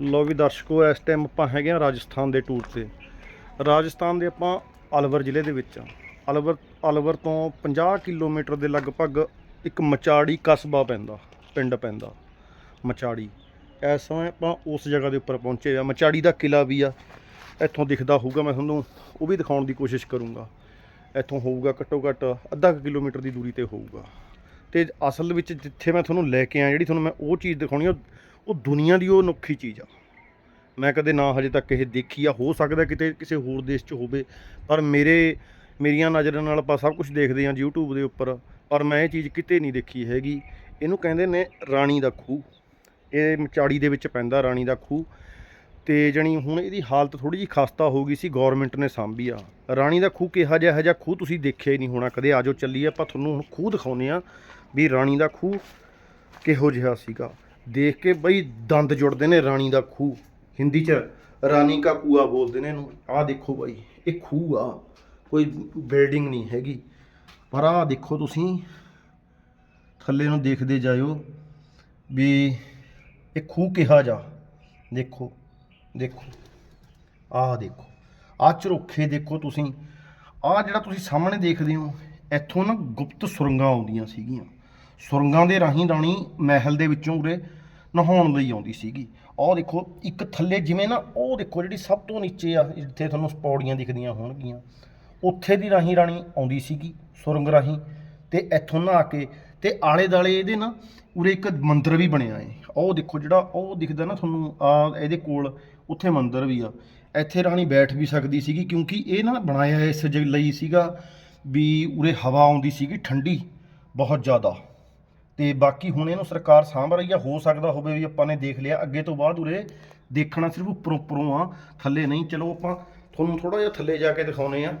ਲੋ ਵੀ ਦਰਸ਼ਕੋ, ਇਸ ਟਾਈਮ ਆਪਾਂ ਹੈਗੇ ਆ ਰਾਜਸਥਾਨ ਦੇ ਟੂਰ ਤੇ। ਰਾਜਸਥਾਨ ਦੇ ਆਪਾਂ ਅਲਵਰ ਜ਼ਿਲ੍ਹੇ ਦੇ ਵਿੱਚ ਆ ਅਲਵਰ ਅਲਵਰ ਤੋਂ 50 ਕਿਲੋਮੀਟਰ ਦੇ ਲਗਭਗ ਇੱਕ ਮਚਾੜੀ ਕਸਬਾ ਪੈਂਦਾ, ਪਿੰਡ ਪੈਂਦਾ, ਮਚਾੜੀ। ਇਸ ਸਮੇਂ ਆਪਾਂ ਉਸ ਜਗ੍ਹਾ ਦੇ ਉੱਪਰ ਪਹੁੰਚੇ ਆ ਮਚਾੜੀ ਦਾ ਕਿਲਾ ਵੀ ਆ। ਇੱਥੋਂ ਦਿਖਦਾ ਹੋਊਗਾ, ਮੈਂ ਤੁਹਾਨੂੰ ਉਹ ਵੀ ਦਿਖਾਉਣ ਦੀ ਕੋਸ਼ਿਸ਼ ਕਰੂੰਗਾ। ਇੱਥੋਂ ਹੋਊਗਾ ਘੱਟੋ ਘੱਟ ਅੱਧਾ ਕੁ ਕਿਲੋਮੀਟਰ ਦੀ ਦੂਰੀ ਤੇ ਹੋਊਗਾ। ਤੇ ਅਸਲ ਵਿੱਚ ਜਿੱਥੇ ਮੈਂ ਤੁਹਾਨੂੰ ਲੈ ਕੇ ਆਇਆ, ਜਿਹੜੀ ਤੁਹਾਨੂੰ ਮੈਂ ਉਹ ਚੀਜ਼ ਦਿਖਾਉਣੀ ਆ ਉਹ ਦੁਨੀਆ ਦੀ ਉਹ ਅਨੋਖੀ ਚੀਜ਼ ਆ। ਮੈਂ ਕਦੇ ਨਾ ਹਜੇ ਤੱਕ ਇਹ ਦੇਖੀ ਆ, ਹੋ ਸਕਦਾ ਕਿਤੇ ਕਿਸੇ ਹੋਰ ਦੇਸ਼ 'ਚ ਹੋਵੇ, ਪਰ ਮੇਰੇ, ਮੇਰੀਆਂ ਨਜ਼ਰਾਂ ਨਾਲ ਆਪਾਂ ਸਭ ਕੁਝ ਦੇਖਦੇ ਹਾਂ YouTube ਦੇ ਉੱਪਰ, ਪਰ ਮੈਂ ਇਹ ਚੀਜ਼ ਕਿਤੇ ਨਹੀਂ ਦੇਖੀ ਹੈਗੀ। ਇਹਨੂੰ ਕਹਿੰਦੇ ਨੇ ਰਾਣੀ ਦਾ ਖੂਹ। ਇਹ ਮਚਾੜੀ ਦੇ ਵਿੱਚ ਪੈਂਦਾ ਰਾਣੀ ਦਾ ਖੂਹ। ਤੇ ਜਣੀ ਹੁਣ ਇਹਦੀ ਹਾਲਤ ਥੋੜੀ ਜਿਹੀ ਖਸਤਾ ਹੋ ਗਈ ਸੀ ਗਵਰਨਮੈਂਟ ਨੇ ਸਾਂਭੀ ਆ। ਰਾਣੀ ਦਾ ਖੂਹ ਕਿਹਾ ਜਿਹਾ, ਇਹੋ ਜਿਹਾ ਖੂਹ ਤੁਸੀਂ ਦੇਖਿਆ ਹੀ ਨਹੀਂ ਹੋਣਾ, ਕਦੇ ਆਜੋ ਚੱਲੀਏ, ਆਪਾਂ ਤੁਹਾਨੂੰ ਹੁਣ ਖੂਹ ਦਿਖਾਉਨੇ ਆ ਵੀ ਰਾਣੀ ਦਾ ਖੂਹ ਕਿਹੋ ਜਿਹਾ ਸੀਗਾ। ਦੇਖ ਕੇ ਬਈ ਦੰਦ ਜੁੜਦੇ ਨੇ ਰਾਣੀ ਦਾ ਖੂਹ। ਹਿੰਦੀ ਚ ਰਾਣੀ ਕਾ ਕੂਆ ਬੋਲਦੇ ਨੇ ਇਹਨੂੰ। ਆਹ ਦੇਖੋ ਬਾਈ, ਇਹ ਖੂਹ ਆ। ਕੋਈ ਬਿਲਡਿੰਗ ਨਹੀਂ ਹੈਗੀ। ਪਰ ਆਹ ਦੇਖੋ ਤੁਸੀਂ, ਥੱਲੇ ਨੂੰ ਦੇਖਦੇ ਜਾਇਓ ਵੀ ਇਹ ਖੂਹ ਕਿਹਾ ਜਾ। ਦੇਖੋ ਦੇਖੋ। ਆਹ ਦੇਖੋ। ਆਹ ਝਰੋਖੇ ਦੇਖੋ ਤੁਸੀਂ। ਆਹ ਜਿਹੜਾ ਤੁਸੀਂ ਸਾਹਮਣੇ ਦੇਖਦੇ ਹੋ, ਇੱਥੋਂ ਨਾ ਗੁਪਤ ਸੁਰੰਗਾਂ ਆਉਂਦੀਆਂ ਸੀਗੀਆਂ। ਸੁਰੰਗਾਂ ਦੇ ਰਾਹੀਂ ਰਾਣੀ ਮਹਿਲ ਦੇ ਵਿੱਚੋਂ ਉਰੇ ਨਹਾਉਣ ਲਈ ਆਉਂਦੀ ਸੀਗੀ। ਆਹ ਦੇਖੋ, ਇੱਕ ਥੱਲੇ ਜਿਵੇਂ ਨਾ, ਉਹ ਦੇਖੋ ਜਿਹੜੀ ਸਭ ਤੋਂ ਨੀਚੇ ਆ, ਜਿੱਥੇ ਤੁਹਾਨੂੰ ਪੌੜੀਆਂ ਦਿਖਦੀਆਂ ਹੋਣਗੀਆਂ, ਉੱਥੇ ਦੀ ਰਾਹੀਂ ਰਾਣੀ ਆਉਂਦੀ ਸੀਗੀ, ਸੁਰੰਗ ਰਾਹੀਂ, ਤੇ ਇੱਥੋਂ ਨਹਾ ਕੇ, ਤੇ ਆਲੇ ਦਾਲੇ ਇਹਦੇ ਨਾ ਉਰੇ ਇੱਕ ਮੰਦਿਰ ਵੀ ਬਣਿਆ ਏ। ਉਹ ਦੇਖੋ ਜਿਹੜਾ ਉਹ ਦਿਖਦਾ ਨਾ ਤੁਹਾਨੂੰ ਆ ਇਹਦੇ ਕੋਲ ਉੱਥੇ ਮੰਦਿਰ ਵੀ ਆ। ਇੱਥੇ ਰਾਣੀ ਬੈਠ ਵੀ ਸਕਦੀ ਸੀਗੀ, ਕਿਉਂਕਿ ਇਹ ਨਾ ਬਣਾਇਆ ਇਸ ਜ ਲਈ ਸੀਗਾ ਵੀ ਉਰੇ ਹਵਾ ਆਉਂਦੀ ਸੀਗੀ, ਠੰਡੀ, ਬਹੁਤ ਜ਼ਿਆਦਾ। ਤੇ ਬਾਕੀ ਹੁਣ ਇਹਨੂੰ ਸਰਕਾਰ ਸਾਂਭ ਰਹੀ ਆ, ਹੋ ਸਕਦਾ ਹੋਵੇ ਵੀ ਆਪਾਂ ਨੇ ਦੇਖ ਲਿਆ। ਅੱਗੇ ਤੋਂ ਬਾਅਦ ਉਰੇ ਦੇਖਣਾ ਸਿਰਫ ਉੱਪਰੋਂ ਉੱਪਰੋਂ ਆ, ਥੱਲੇ ਨਹੀਂ। ਚਲੋ ਆਪਾਂ ਤੁਹਾਨੂੰ ਥੋੜਾ ਜਿਹਾ ਥੱਲੇ ਜਾ ਕੇ ਦਿਖਾਉਨੇ ਆ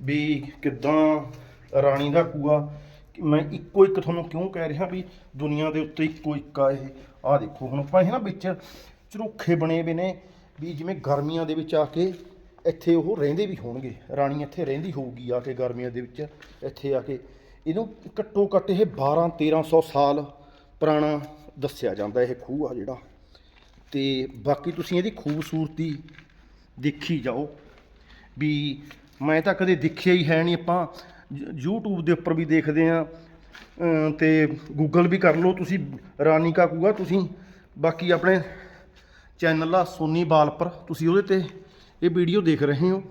ਵੀ ਕਿੱਦਾਂ ਰਾਣੀ ਦਾ ਕੂਆ। ਮੈਂ ਇੱਕੋ ਇੱਕ ਤੁਹਾਨੂੰ ਕਿਉਂ ਕਹਿ ਰਿਹਾ ਵੀ ਦੁਨੀਆ ਦੇ ਉੱਤੇ ਇੱਕੋ ਇੱਕ ਆ ਇਹ? ਆਹ ਦੇਖੋ, ਹੁਣ ਆਪਾਂ ਇਹ ਨਾ ਵਿੱਚ ਝਰੋਖੇ ਬਣੇ ਵੇ ਨੇ ਵੀ ਜਿਵੇਂ ਗਰਮੀਆਂ ਦੇ ਵਿੱਚ ਆ ਕੇ ਇੱਥੇ ਉਹ ਰਹਿੰਦੇ ਵੀ ਹੋਣਗੇ। ਰਾਣੀ ਇੱਥੇ ਰਹਿੰਦੀ ਹੋਊਗੀ ਆ ਕੇ ਗਰਮੀਆਂ ਦੇ ਵਿੱਚ, ਇੱਥੇ ਆ ਕੇ। ਇਹਨੂੰ ਘੱਟੋ ਘੱਟ ਇਹ 12 1300 ਸਾਲ ਪੁਰਾਣਾ ਦੱਸਿਆ ਜਾਂਦਾ ਇਹ ਖੂਹ ਆ ਜਿਹੜਾ। ਤੇ ਬਾਕੀ ਤੁਸੀਂ ਇਹਦੀ ਖੂਬਸੂਰਤੀ ਦੇਖੀ ਜਾਓ ਵੀ ਮੈਂ ਤਾਂ ਕਦੇ ਦੇਖਿਆ ਹੀ ਹੈ ਨਹੀਂ। ਆਪਾਂ ਜ- YouTube ਦੇ ਉੱਪਰ ਵੀ ਦੇਖਦੇ ਆ ਤੇ Google ਵੀ ਕਰ ਲਓ ਤੁਸੀਂ ਰਾਣੀ ਕਾ ਕੂਆ ਤੁਸੀਂ। ਬਾਕੀ ਆਪਣੇ ਚੈਨਲ ਆ ਸੋਨੀ ਬਾਲਪਰ, ਤੁਸੀਂ ਉਹਦੇ ਤੇ ਇਹ ਵੀਡੀਓ ਦੇਖ ਰਹੇ ਹੋ।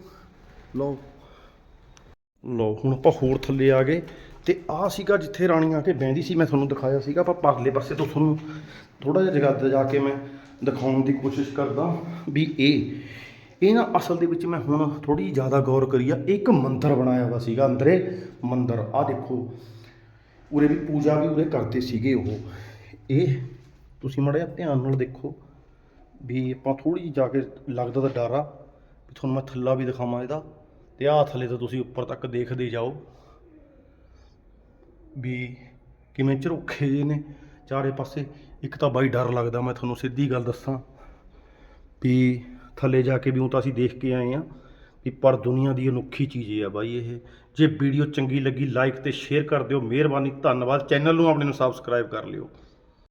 ਲਓ। ਲਓ, ਹੁਣ ਆਪਾਂ ਹੋਰ ਥੱਲੇ ਆ ਗਏ। ਤੇ ਆਹ ਸੀਗਾ ਜਿੱਥੇ ਰਾਣੀ ਆ ਕੇ ਬਹਿੰਦੀ ਸੀ, ਮੈਂ ਤੁਹਾਨੂੰ ਦਿਖਾਇਆ ਸੀਗਾ, ਆਪਾਂ ਪਰਲੇ ਪਾਸੇ ਤੋਂ ਤੁਹਾਨੂੰ ਥੋੜਾ ਜਿਹਾ ਜਗ੍ਹਾ ਤੇ ਜਾ ਕੇ ਮੈਂ ਦਿਖਾਉਣ ਦੀ ਕੋਸ਼ਿਸ਼ ਕਰਦਾ ਵੀ ਇਹ ਇਹ ਨਾ ਅਸਲ ਦੇ ਵਿੱਚ ਮੈਂ ਹੁਣ ਥੋੜੀ ਜ਼ਿਆਦਾ ਗੌਰ ਕਰੀ ਆ, ਇੱਕ ਮੰਦਿਰ ਬਣਾਇਆ ਹੋਇਆ ਸੀਗਾ ਅੰਦਰੇ, ਮੰਦਿਰ, ਆਹ ਦੇਖੋ, ਉਰੇ ਵੀ ਪੂਜਾ ਵੀ ਉਰੇ ਕਰਦੇ ਸੀਗੇ ਉਹ। ਇਹ ਤੁਸੀਂ ਮੜਿਆ ਧਿਆਨ ਨਾਲ ਦੇਖੋ ਵੀ ਆਪਾਂ ਥੋੜੀ ਜਿਹੀ ਜਾ ਕੇ ਲੱਗਦਾ ਤਾਂ ਡਰ ਆ, ਵੀ ਤੁਹਾਨੂੰ ਮੈਂ ਥੱਲਾ ਵੀ ਦਿਖਾਵਾਂ ਇਹਦਾ, ਤੇ ਆਹ ਥੱਲੇ ਤੋਂ ਤੁਸੀਂ ਉੱਪਰ ਤੱਕ ਦੇਖਦੇ ਜਾਓ। ਵੀ ਕਿਵੇਂ ਝਰੋਖੇ ਜਿਹੇ ਨੇ ਚਾਰੇ ਪਾਸੇ। ਇੱਕ ਤਾਂ ਬਾਈ ਡਰ ਲੱਗਦਾ, ਮੈਂ ਤੁਹਾਨੂੰ ਸਿੱਧੀ ਗੱਲ ਦੱਸਾਂ ਵੀ ਥੱਲੇ ਜਾ ਕੇ ਵੀ ਉਹ ਤਾਂ ਅਸੀਂ ਦੇਖ ਕੇ ਆਏ ਆ ਵੀ ਪਰ ਦੁਨੀਆ ਦੀ ਅਨੋਖੀ ਚੀਜ਼ ਆ ਬਾਈ ਇਹ। ਜੇ ਵੀਡੀਓ ਚੰਗੀ ਲੱਗੀ ਲਾਈਕ ਤੇ ਸ਼ੇਅਰ ਕਰ ਦਿਓ। ਮਿਹਰਬਾਨੀ, ਧੰਨਵਾਦ। ਚੈਨਲ ਨੂੰ ਆਪਣੇ ਨੂੰ ਸਬਸਕ੍ਰਾਈਬ ਕਰ ਲਿਓ।